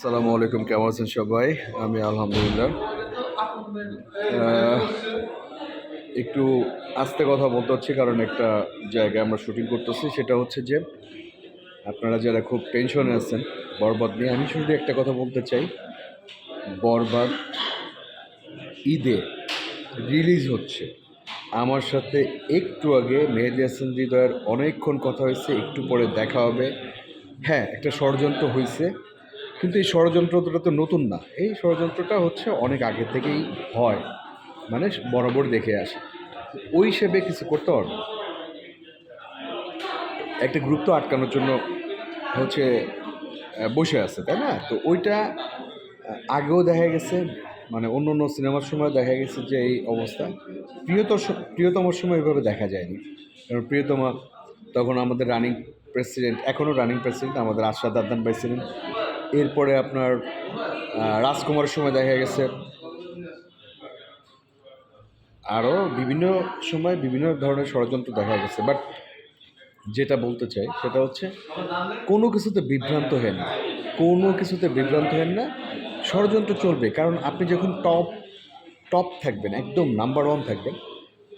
আসসালামু আলাইকুম, কেমন আছেন সবাই? আমি আলহামদুলিল্লাহ। একটু আস্তে কথা বলতে হচ্ছে, কারণ একটা জায়গায় আমরা শুটিং করতেছি, সেটা হচ্ছে যে আপনারা যারা খুব টেনশনে আছেন, বরবাদ নিয়ে, আমি শুধু একটা কথা বলতে চাই। বরবাদ ঈদে রিলিজ হচ্ছে। আমার সাথে একটু আগে মেহেদি হাসান হৃদয়ের অনেকক্ষণ কথা হয়েছে, একটু পরে দেখা হবে। হ্যাঁ একটা ষড়যন্ত্র হয়েছে। কিন্তু এই ষড়যন্ত্রটা তো নতুন না। এই ষড়যন্ত্রটা হচ্ছে অনেক আগে থেকেই হয়। মানে বরাবর দেখে আসে। ওই হিসেবে কিছু করতে পারবে একটা গ্রুপ তো আটকানোর জন্য হচ্ছে বসে আছে, তাই না? তো ওইটা আগেও দেখা গেছে মানে অন্য অন্য সিনেমার সময় দেখা গেছে যে এই অবস্থা। প্রিয়তর স- প্রিয়তমার সময় এভাবে দেখা যায়নি। কারণ প্রিয়তমা তখন আমাদের রানিং প্রেসিডেন্ট এখনও রানিং প্রেসিডেন্ট আমাদের আশরাদ আদান প্রেসিডেন্ট এরপরে আপনার রাজকুমারের সময় দেখা গেছে। আরও বিভিন্ন সময় বিভিন্ন ধরনের ষড়যন্ত্র দেখা গেছে বাট যেটা বলতে চাই সেটা হচ্ছে, কোনো কিছুতে বিভ্রান্ত হেন না। কোনো কিছুতে বিভ্রান্ত হেন না, ষড়যন্ত্র চলবে। কারণ আপনি যখন টপ টপ থাকবেন, একদম নাম্বার ওয়ান থাকবেন,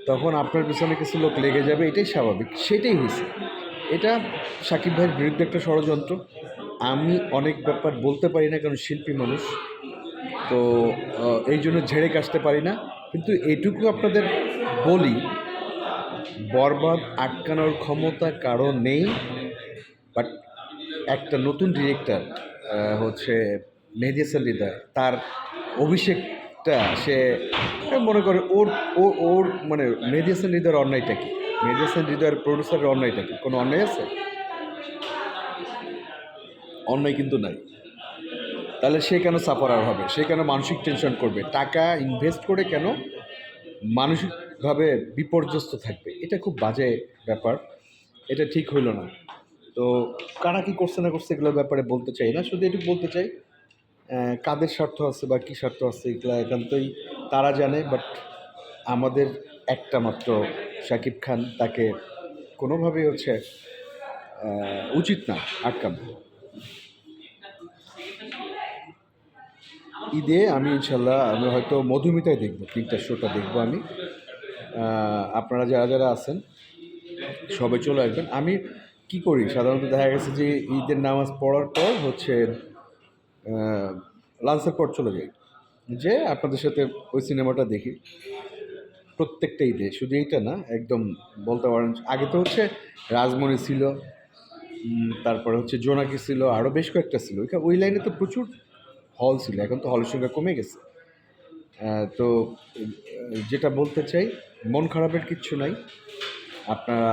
তখন আপনার পিছনে কিছু লোক লেগে যাবে, এটাই স্বাভাবিক, সেটাই হয়েছে। এটা সাকিব ভাইয়ের বিরুদ্ধে একটা ষড়যন্ত্র। আমি অনেক ব্যাপার বলতে পারি না, কারণ শিল্পী মানুষ। তো এই জন্য ঝেড়ে কাশতে পারি না। কিন্তু এটুকু আপনাদের বলি, বরবাদ আটকানোর ক্ষমতা কারও নেই বাট একটা নতুন ডিরেক্টর হচ্ছে মেহেদি হৃদয়, তার অভিষেকটা সে মনে করে ওর, ও, ওর মানে মেহেদি হাসান হৃদয়ের অন্যায়টা কি? মেহেদি হাসান হৃদয়ের প্রডিউসারের অন্যায়টা কি? কোনো অন্যায় আছে? অন্যায় কিন্তু নাই। তাহলে সে কেন সাফারার হবে? সে কেন মানসিক টেনশন করবে? টাকা ইনভেস্ট করে কেন মানসিকভাবে বিপর্যস্ত থাকবে? এটা খুব বাজে ব্যাপার। এটা ঠিক হইল না। তো কারা কি করছে না করছে এগুলোর ব্যাপারে বলতে চাই না। শুধু এটুকু বলতে চাই কাদের স্বার্থ আছে বা কী স্বার্থ আছে এগুলো একান্তই তারা জানে বাট আমাদের একটা মাত্র শাকিব খান তাকে কোনোভাবেই হচ্ছে উচিত না আটকানো। ঈদে আমি ইনশাল্লাহ, আমি হয়তো মধুমিতায় দেখব, তিনটা শোটা দেখব আমি। আপনারা যারা যারা আছেন, সবাই চলে আসবেন। আমি কি করি? সাধারণত দেখা গেছে যে ঈদের নামাজ পড়ার পর হচ্ছে লাঞ্চের পর চলে যাই। যে আপনাদের সাথে ওই সিনেমাটা দেখি। প্রত্যেকটা ঈদে, শুধু এইটা না, একদম বলতে পারেন, আগে তো হচ্ছে রাজমণি ছিল তারপরে হচ্ছে জোনাকি ছিল আরও বেশ কয়েকটা ছিল। ওই লাইনে তো প্রচুর হল ছিল, এখন তো হলের সংখ্যা কমে গেছে। তো, যেটা বলতে চাই, মন খারাপের কিচ্ছু নাই। আপনারা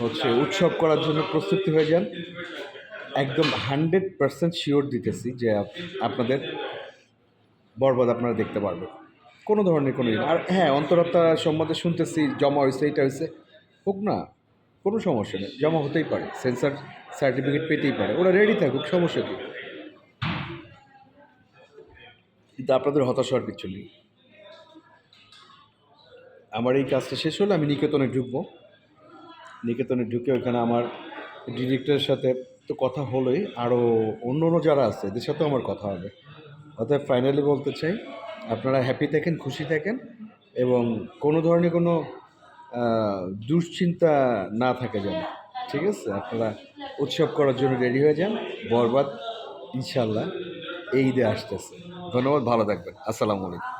হচ্ছে উৎসব করার জন্য প্রস্তুতি হয়ে যান। একদম হান্ড্রেড পার্সেন্ট শিওর দিতেছি যে আপনাদের বরবাদ আপনারা দেখতে পারবেন। কোনো ধরনের কোনো আর হ্যাঁ অন্তরাত্মা সম্বন্ধে শুনতেছি, জমা হয়েছে, এইটা হয়েছে। হোক না। কোনো সমস্যা নেই, জমা হতেই পারে, সেন্সার সার্টিফিকেট পেতেই পারে, ওরা রেডি থাকুক, সমস্যা কী? কিন্তু আপনাদের হতাশ হওয়ার কিছু নেই। আমার এই কাজটা শেষ হলে আমি নিকেতনে ঢুকবো। নিকেতনে ঢুকে ওখানে আমার ডিরেক্টরের সাথে তো কথা হলোই আরও অন্য অন্য যারা আছে, এদের সাথেও আমার কথা হবে। অর্থাৎ ফাইনালি বলতে চাই, আপনারা হ্যাপি থাকেন, খুশি থাকেন, এবং কোনো ধরনের কোনো দুশ্চিন্তা না থাকে যেন ঠিক আছে? আপনারা উৎসব করার জন্য রেডি হয়ে যান। বরবাদ ইনশাল্লাহ এই ঈদে আসতেছে। ধন্যবাদ, ভালো থাকবেন। আসসালামু আলাইকুম।